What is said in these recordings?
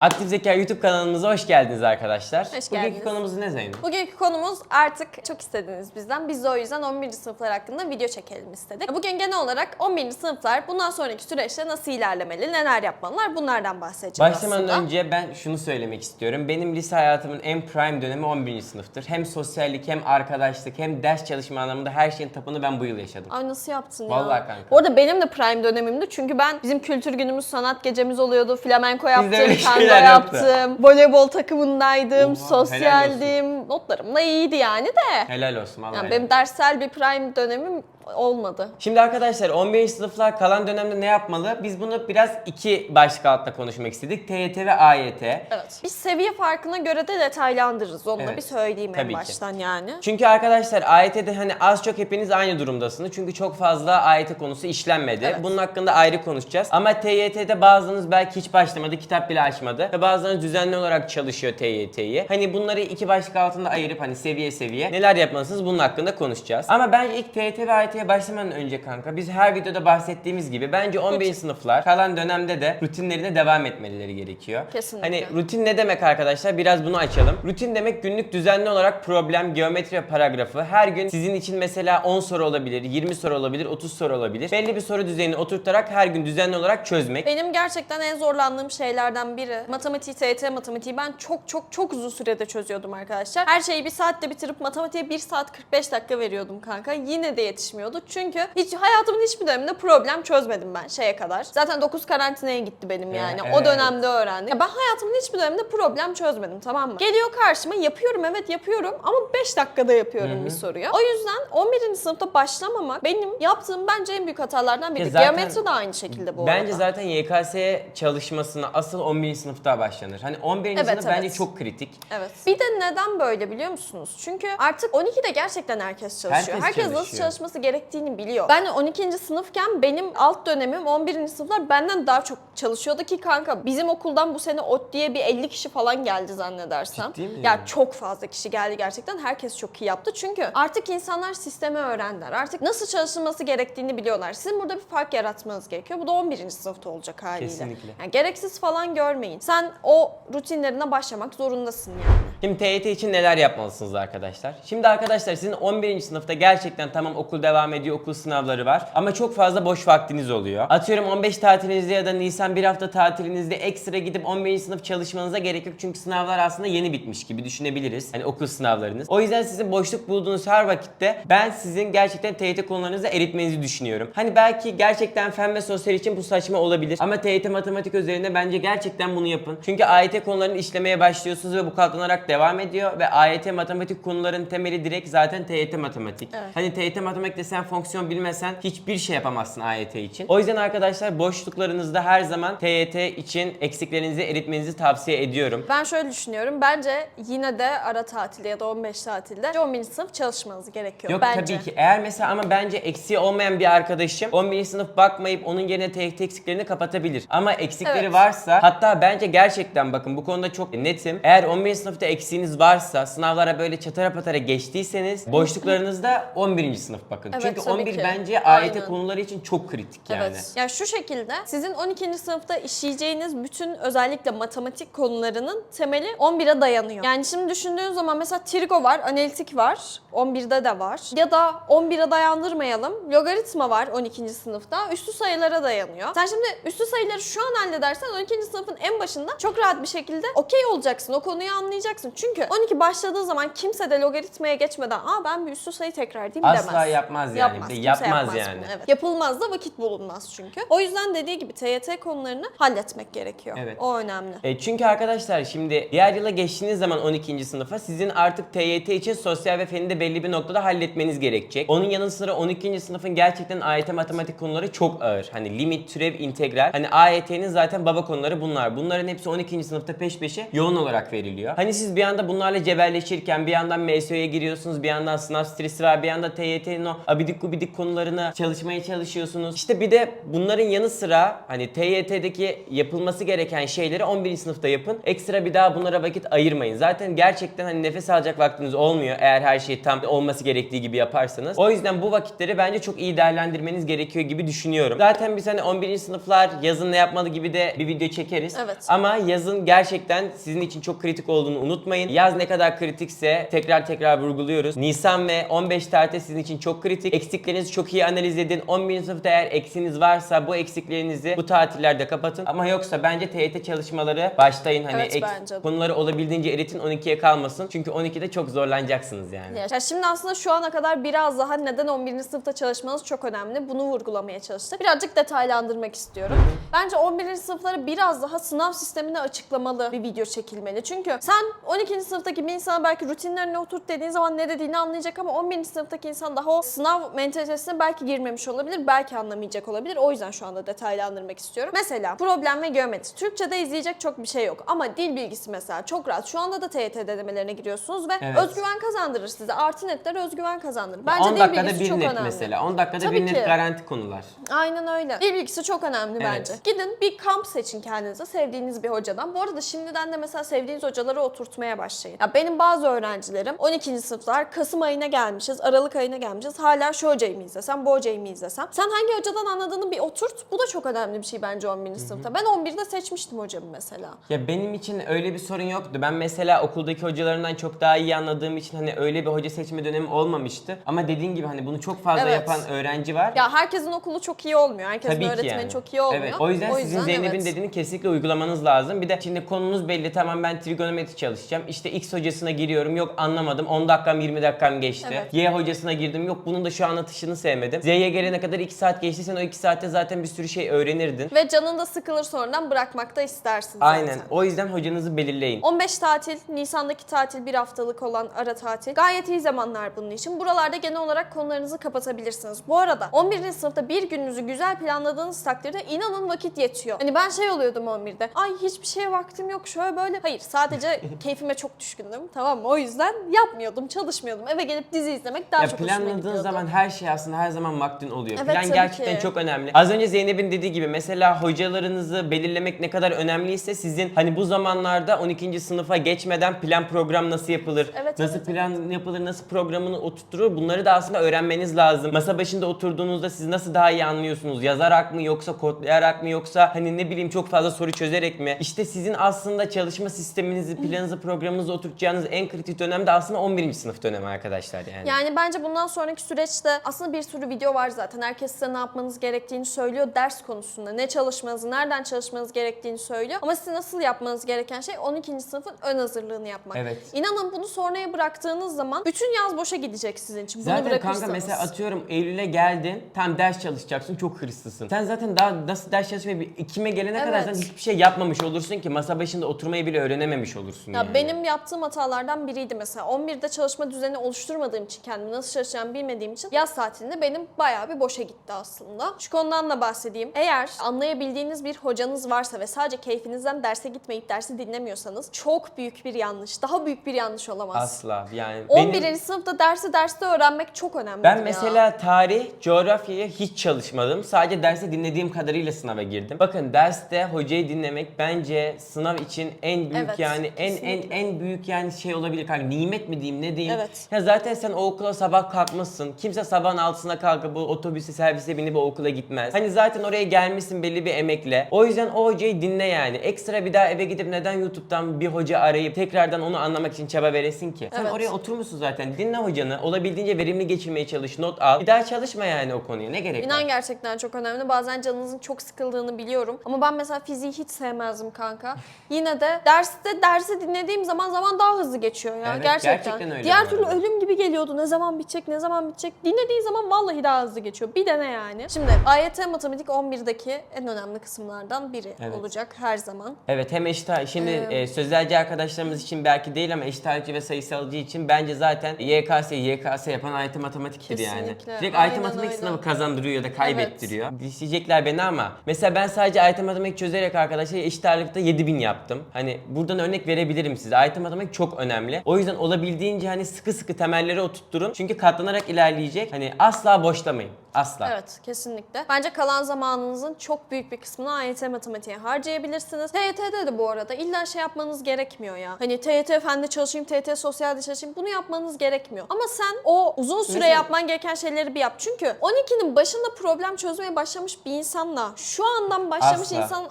Aktif Zeka YouTube kanalımıza hoş geldiniz arkadaşlar. Hoş Bugünkü geldiniz. konumuz ne Zeynep? Bugünkü konumuz artık çok istediğiniz bizden. Biz de o yüzden 11. sınıflar hakkında video çekelim istedik. Bugün genel olarak 11. sınıflar bundan sonraki süreçte nasıl ilerlemeli, neler yapmalılar bunlardan bahsedeceğiz Başlamadan aslında. önce ben şunu söylemek istiyorum. Benim lise hayatımın en prime dönemi 11. sınıftır. Hem sosyallik hem arkadaşlık hem ders çalışma anlamında her şeyin tapını ben bu yıl yaşadım. Ay nasıl yaptın ya? Vallahi kanka. Bu arada benim de prime dönemimdi çünkü ben bizim kültür günümüz, sanat gecemiz oluyordu. Flamenko yaptım, öyle tango şeyler yoktu. yaptım, voleybol takımındaydım, Oha, sosyaldim. Notlarım da iyiydi yani de. Helal olsun vallahi. Yani benim derssel bir prime dönemim olmadı. Şimdi arkadaşlar 11. sınıflar kalan dönemde ne yapmalı? Biz bunu biraz iki başlık altında konuşmak istedik. TYT ve AYT. Evet. Biz seviye farkına göre de detaylandırırız. Onu da Evet. bir söyleyeyim Tabii en ki. baştan yani. Çünkü arkadaşlar AYT'de hani az çok hepiniz aynı durumdasınız. Çünkü çok fazla AYT konusu işlenmedi. Evet. Bunun hakkında ayrı konuşacağız. Ama TYT'de bazılarınız belki hiç başlamadı, kitap bile açmadı. Ve bazılarınız düzenli olarak çalışıyor TYT'yi. Hani bunları iki başlık altında ayırıp hani seviye seviye neler yapmalısınız bunun hakkında konuşacağız. Ama bence ilk TYT ve AYT'ye başlamadan önce kanka biz her videoda bahsettiğimiz gibi bence 11. sınıflar kalan dönemde de rutinlerine devam etmeleri gerekiyor. Kesinlikle. Hani Rutin ne demek arkadaşlar? Biraz bunu açalım. Rutin demek günlük düzenli olarak problem, geometri ve paragrafı her gün sizin için mesela 10 soru olabilir, 20 soru olabilir, 30 soru olabilir. Belli bir soru düzeyini oturtarak her gün düzenli olarak çözmek. Benim gerçekten en zorlandığım şeylerden biri matematiği, TYT matematiği ben çok çok çok uzun sürede çözüyordum arkadaşlar. Her şeyi bir saatte bitirip matematiğe 1 saat 45 dakika veriyordum kanka. Yine de yetişmiyordu. Çünkü hiç hayatımın hiçbir döneminde problem çözmedim ben şeye kadar. Zaten 9 karantinaya gitti benim yani. Evet. O dönemde öğrendim. Ya ben hayatımın hiçbir döneminde problem çözmedim tamam mı? Geliyor karşıma yapıyorum evet yapıyorum ama 5 dakikada yapıyorum bir soruyu. O yüzden 11. sınıfta başlamamak benim yaptığım bence en büyük hatalardan biri. Ya zaten- Geometri de aynı şekilde bu Bence arada. zaten YKS çalışmasına asıl 11. sınıfta başlanır. Hani 11. Evet, sınıf bence evet. çok kritik. Evet. Bir de neden böyle biliyor musunuz? Çünkü artık 12'de gerçekten herkes çalışıyor. Herkes Herkes, nasıl çalışıyor. çalışması gerektiğini biliyor. Ben 12. sınıfken benim alt dönemim 11. sınıflar benden daha çok çalışıyordu ki kanka bizim okuldan bu sene OT diye bir 50 kişi falan geldi zannedersem. Ciddi mi? Ya çok fazla kişi geldi gerçekten. Herkes çok iyi yaptı. Çünkü artık insanlar sistemi öğrendiler. Artık nasıl çalışılması gerektiğini biliyorlar. Sizin burada bir fark yaratmanız gerekiyor. Bu da 11. sınıfta olacak haliyle. Kesinlikle. Yani gereksiz falan görmeyin. Sen o rutinlerine başlamak zorundasın yani. Şimdi TYT için neler yapmalısınız arkadaşlar? Şimdi arkadaşlar sizin 11. sınıfta gerçekten tamam okul devam ediyor, okul sınavları var ama çok fazla boş vaktiniz oluyor. Atıyorum 15 tatilinizde ya da Nisan bir hafta tatilinizde ekstra gidip 11. sınıf çalışmanıza gerek yok çünkü sınavlar aslında yeni bitmiş gibi düşünebiliriz. Hani okul sınavlarınız. O yüzden sizin boşluk bulduğunuz her vakitte ben sizin gerçekten TYT konularınızı eritmenizi düşünüyorum. Hani belki gerçekten fen ve sosyal için bu saçma olabilir ama TYT matematik üzerinde bence gerçekten bunu yapın. Çünkü AYT konularını işlemeye başlıyorsunuz ve bu katlanarak devam ediyor ve AYT matematik konuların temeli direkt zaten TYT matematik. Evet. Hani TYT matematikte sen fonksiyon bilmesen hiçbir şey yapamazsın AYT için. O yüzden arkadaşlar boşluklarınızda her zaman TYT için eksiklerinizi eritmenizi tavsiye ediyorum. Ben şöyle düşünüyorum. Bence yine de ara tatilde ya da 15 tatilde 11. sınıf çalışmanız gerekiyor. Yok bence. tabii ki. Eğer mesela ama bence eksiği olmayan bir arkadaşım 11. sınıf bakmayıp onun yerine TYT eksiklerini kapatabilir. Ama eksikleri Evet. varsa hatta bence gerçekten bakın bu konuda çok netim. Eğer 11. sınıfta eksiğiniz varsa sınavlara böyle çatara patara geçtiyseniz boşluklarınızda 11. sınıf bakın. Evet, Çünkü tabii 11 ki. bence AYT Aynen. konuları için çok kritik yani. Evet. Ya şu şekilde sizin 12. sınıfta işleyeceğiniz bütün özellikle matematik konularının temeli 11'e dayanıyor. Yani şimdi düşündüğün zaman mesela trigo var, analitik var, 11'de de var. Ya da 11'e dayandırmayalım. Logaritma var 12. sınıfta. Üstü sayılara dayanıyor. Sen şimdi üstü sayıları şu an halledersen 12. sınıfın en başında çok rahat bir şekilde okey olacaksın. O konuyu anlayacaksın. Çünkü 12 başladığı zaman kimse de logaritmaya geçmeden aa ben bir üstü sayı tekrar edeyim demez. Asla yapmaz yani. Yapmaz. Kimse yapmaz yani. bunu, evet. Yapılmaz da vakit bulunmaz çünkü. O yüzden dediği gibi TYT konularını halletmek gerekiyor. Evet. O önemli. E, çünkü arkadaşlar şimdi diğer yıla geçtiğiniz zaman 12. sınıfa sizin artık TYT için sosyal ve feni de belli bir noktada halletmeniz gerekecek. Onun yanı sıra 12. sınıfın gerçekten AYT matematik konuları çok ağır. Hani limit, türev, integral. Hani AYT'nin zaten baba konuları bunlar. Bunların hepsi 12. sınıfta peş peşe yoğun olarak veriliyor. Hani siz bir anda bunlarla cebelleşirken bir yandan MSÖ'ye giriyorsunuz, bir yandan sınav stresi var, bir yanda TYT'nin o abidik gubidik konularını çalışmaya çalışıyorsunuz. İşte bir de bunların yanı sıra hani TYT'deki yapılması gereken şeyleri 11. sınıfta yapın. Ekstra bir daha bunlara vakit ayırmayın. Zaten gerçekten hani nefes alacak vaktiniz olmuyor eğer her şey tam olması gerektiği gibi yaparsanız. O yüzden bu vakitleri bence çok iyi değerlendirmeniz gerekiyor gibi düşünüyorum. Zaten biz hani 11. sınıflar yazın ne yapmalı gibi de bir video çekeriz. Evet. Ama yazın gerçekten sizin için çok kritik olduğunu unutmayın. Yaz ne kadar kritikse tekrar tekrar vurguluyoruz. Nisan ve 15 tarihte sizin için çok kritik. Eksiklerinizi çok iyi analiz edin. 11. sınıfta eğer eksiniz varsa bu eksiklerinizi bu tatillerde kapatın. Ama yoksa bence TYT çalışmaları başlayın. Hani Evet, eks- bence konuları olabildiğince eritin 12'ye kalmasın. Çünkü 12'de çok zorlanacaksınız yani. Ya şimdi aslında şu ana kadar biraz daha neden 11. sınıfta çalışmanız çok önemli. Bunu vurgulamaya çalıştık. Birazcık detaylandırmak istiyorum. Bence 11. sınıflara biraz daha sınav sistemini açıklamalı bir video çekilmeli. Çünkü sen 12. sınıftaki bir insana belki rutinlerine oturt dediğin zaman ne dediğini anlayacak ama 11. sınıftaki insan daha o sınav mentalitesine belki girmemiş olabilir, belki anlamayacak olabilir. O yüzden şu anda detaylandırmak istiyorum. Mesela problem ve geometri. Türkçe'de izleyecek çok bir şey yok ama dil bilgisi mesela çok rahat. Şu anda da TYT denemelerine giriyorsunuz ve Evet. özgüven kazandırır size. Artı netler özgüven kazandırır. Bence 10 dil dakikada bilgisi bir çok net önemli. mesela. 10 dakikada Tabii bir net ki. garanti konular. Aynen öyle. Dil bilgisi çok önemli Evet. bence. Gidin bir kamp seçin kendinize sevdiğiniz bir hocadan. Bu arada şimdiden de mesela sevdiğiniz hocaları oturtmaya başlayın. Ya benim bazı öğrencilerim 12. sınıflar Kasım ayına gelmişiz, Aralık ayına gelmişiz. Hala şu hocayı mı izlesem, bu hocayı mı izlesem? Sen hangi hocadan anladığını bir oturt. Bu da çok önemli bir şey bence 11. sınıfta. Ben 11'de seçmiştim hocamı mesela. Ya benim için öyle bir sorun yoktu. Ben mesela okuldaki hocalarımdan çok daha iyi anladığım için hani öyle bir hoca seçme dönemi olmamıştı. Ama dediğin gibi hani bunu çok fazla Evet. yapan öğrenci var. Ya herkesin okulu çok iyi olmuyor. Herkesin Tabii ki öğretmeni yani. çok iyi olmuyor. Evet. O yüzden, sizin Zeynep'in evet. dediğini kesinlikle uygulamanız lazım. Bir de şimdi konunuz belli. Tamam ben trigonometri çalışacağım. İşte X hocasına giriyorum. Yok anlamadım. 10 dakikam 20 dakikam geçti. Evet. Y hocasına girdim. Yok bunun da şu anlatışını sevmedim. Z'ye gelene kadar 2 saat geçti. Sen o 2 saatte zaten bir sürü şey öğrenirdin. Ve canın da sıkılır sonradan bırakmak da istersin zaten. Aynen. O yüzden hocanızı belirleyin. 15 tatil, Nisan'daki tatil bir haftalık olan ara tatil. Gayet iyi zamanlar bunun için. Buralarda genel olarak konularınızı kapatabilirsiniz. Bu arada 11. sınıfta bir gününüzü güzel planladığınız takdirde inanın vakit yetiyor. Hani ben şey oluyordum 11'de. Ay hiçbir şeye vaktim yok şöyle böyle. Hayır sadece keyfime çok düşkündüm. Tamam mı? O yüzden yapmıyordum, çalışmıyordum. Eve gelip dizi izlemek daha Ya çok hoşuma planladığın gidiyordu. zaman her şey aslında her zaman vaktin oluyor. Evet, Plan tabii gerçekten ki. çok önemli. Az önce Zeynep'in dediği gibi mesela hocalarınızı belirlemek ne kadar önemliyse sizin hani bu zamanlarda 12. sınıfa geçmeden plan program nasıl yapılır? Evet, nasıl evet, plan yapılır? Nasıl programını oturtturur? Bunları da aslında öğrenmeniz lazım. Masa başında oturduğunuzda siz nasıl daha iyi anlıyorsunuz? Yazarak mı yoksa kodlayarak mı yoksa hani ne bileyim çok fazla soru çözerek mi? İşte sizin aslında çalışma sisteminizi, planınızı, programınızı oturtacağınız en kritik dönem de aslında 11. sınıf dönemi arkadaşlar yani. Yani bence bundan sonraki süreçte aslında bir sürü video var zaten. Herkes size ne yapmanız gerektiğini söylüyor ders konusunda. Ne çalışmanızı, nereden çalışmanız gerektiğini söylüyor. Ama siz nasıl yapmanız gereken şey 12. sınıfın ön hazırlığını yapmak. Evet. İnanın bunu sonraya bıraktığınız zaman bütün yaz boşa gidecek sizin için. Bunu Zaten kanka bırakırsanız. mesela atıyorum Eylül'e geldin tam ders çalışacaksın çok hırslısın. Sen zaten daha nasıl ders çalışmayı bir Ekim'e gelene kadar Evet. sen hiçbir şey yapmamış olursun ki masa başında oturmayı bile öğrenememiş olursun Ya yani. benim yaptığım hatalardan biriydi mesela. 11'de çalışma düzeni oluşturmadığım için kendimi nasıl çalışacağımı bilmediğim için yaz tatilinde benim bayağı bir boşa gitti aslında. Şu konudan da bahsedeyim. Eğer anlayabildiğiniz bir hocanız varsa ve sadece keyfinizden derse gitmeyip dersi dinlemiyorsanız çok büyük bir yanlış. Daha büyük bir yanlış olamaz. Asla yani. 11. benim- sınıfta dersi derste öğrenmek çok önemli. Ben mesela tarih, coğrafyaya hiç çalışmadım. Sadece derse dinlediğim kadarıyla sınava girdim. Bakın derste hocayı dinlemek bence sınav için en büyük Evet, yani en en kesinlikle. en büyük yani şey olabilir kanka. Nimet mi diyeyim ne diyeyim? Evet. Ya zaten sen o okula sabah kalkmışsın. Kimse sabahın altısına kalkıp bu otobüse servise binip o okula gitmez. Hani zaten oraya gelmişsin belli bir emekle. O yüzden o hocayı dinle yani. Ekstra bir daha eve gidip neden YouTube'dan bir hoca arayıp tekrardan onu anlamak için çaba veresin ki? Sen Evet. oraya oturmuşsun zaten. Dinle hocanı. Olabildiğince verimli geçirmeye çalış. Not al. Bir daha çalışma yani o konuya. Ne gerek İnan var? gerçekten çok önemli. Bazen canınızın çok sıkıldığını biliyorum. Ama ben mesela fiziği hiç sevmezdim kanka. Yine de derste dersi dinlediğim zaman zaman daha hızlı geçiyor ya. Evet, gerçekten. gerçekten öyle Diğer türlü arada. ölüm gibi geliyordu. Ne zaman bitecek, ne zaman bitecek. Dinlediğin zaman vallahi daha hızlı geçiyor. Bir dene yani. Şimdi AYT matematik 11'deki en önemli kısımlardan biri Evet. olacak her zaman. Evet hem eşit Şimdi Ee, e, sözelci arkadaşlarımız için belki değil ama eşit ağırlıkçı ve sayısalcı için bence zaten YKS, YKS yapan AYT matematiktir yani. Direkt aynen matematik öyle. sınavı kazandırıyor ya da kaybettiriyor. Diyecekler beni ama mesela ben sadece AYT matematik çözerek arkadaşlar eşit ağırlıkta 7000 yaptım. Hani buradan örnek verebilirim size. AYT matematik çok önemli. O yüzden olabildiğince hani sıkı sıkı temelleri oturtturun. Çünkü katlanarak ilerleyecek. Hani asla boşlamayın. Asla. Evet kesinlikle. Bence kalan zamanınızın çok büyük bir kısmını AYT matematiğe harcayabilirsiniz. TYT'de de bu arada illa şey yapmanız gerekmiyor ya. Hani TYT fende çalışayım, TYT sosyalde çalışayım bunu yapmanız gerekmiyor. Ama sen o uzun süre Mesela- yapman gereken şeyleri bir yap. Çünkü 12'nin başında problem çözmeye başlamış bir insanla şu andan başlamış Asla. insan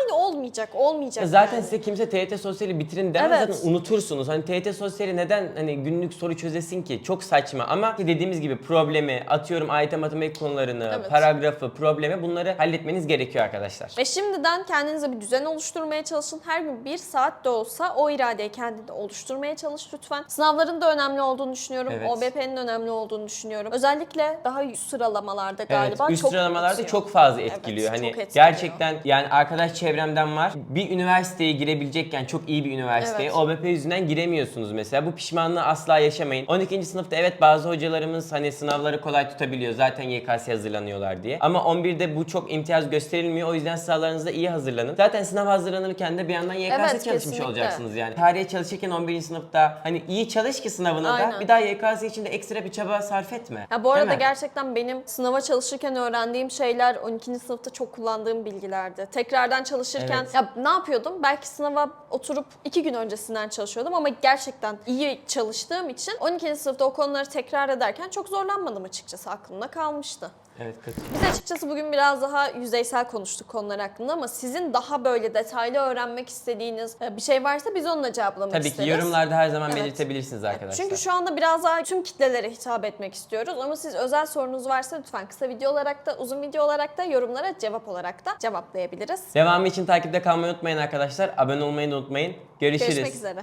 aynı olmayacak, olmayacak. Ya Zaten yani. size kimse TYT sosyali bitirin demez Evet. zaten unutursunuz. Hani TYT sosyali neden hani günlük soru çözesin ki? Çok saçma ama dediğimiz gibi problemi, atıyorum AYT matematik konularını, Evet. paragrafı, problemi bunları halletmeniz gerekiyor arkadaşlar. Ve şimdiden kendinize bir düzen oluşturmaya çalışın. Her gün bir saat de olsa o iradeyi kendinde oluşturmaya çalış lütfen. Sınavların da önemli olduğunu düşünüyorum. Evet. OBP'nin önemli olduğunu düşünüyorum. Özellikle daha üst sıralamalarda Evet, galiba üst çok sıralamalarda etkiliyor. çok fazla Evet, etkiliyor. çok hani etkiliyor. gerçekten yani arkadaş çevremden var. Bir üniversiteye girebilecekken çok iyi bir üniversiteye Evet. OBP yüzünden giremiyorsunuz mesela. Bu pişmanlığı asla yaşamayın. 12. sınıfta evet bazı hocalarımız hani sınavları kolay tutabiliyor. Zaten YKS hazırlanıyorlar diye. Ama 11'de bu çok imtiyaz gösterilmiyor. O yüzden sınavlarınızda iyi hazırlanın. Zaten sınav hazırlanırken de bir yandan YKS Evet, çalışmış kesinlikle. olacaksınız yani. Tarihe çalışırken 11. sınıfta hani iyi çalış ki sınavına da Aynen. bir daha YKS için de ekstra bir çaba sarf etme. Ya bu arada gerçekten benim sınava çalışırken öğrendiğim şeyler 12. sınıfta çok kullandığım bilgilerdi. Tekrardan çalışırken Evet. ya ne yapıyordum? Belki sınava oturup iki gün öncesinden çalışıyordum ama gerçekten iyi çalıştığım için 12. sınıfta o konuları tekrar ederken çok zorlanmadım açıkçası. Aklımda kalmıştı. Evet kötü. Biz açıkçası bugün biraz daha yüzeysel konuştuk konular hakkında ama sizin daha böyle detaylı öğrenmek istediğiniz e, bir şey varsa biz onunla cevaplamak Tabii ki isteriz. yorumlarda her zaman Evet. belirtebilirsiniz arkadaşlar. Çünkü şu anda biraz daha tüm kitlelere hitap etmek istiyoruz ama siz özel sorunuz varsa lütfen kısa video olarak da uzun video olarak da yorumlara cevap olarak da cevaplayabiliriz. Devamı için takipte kalmayı unutmayın arkadaşlar. Abone olmayı unutmayın. Görüşürüz. Görüşmek üzere.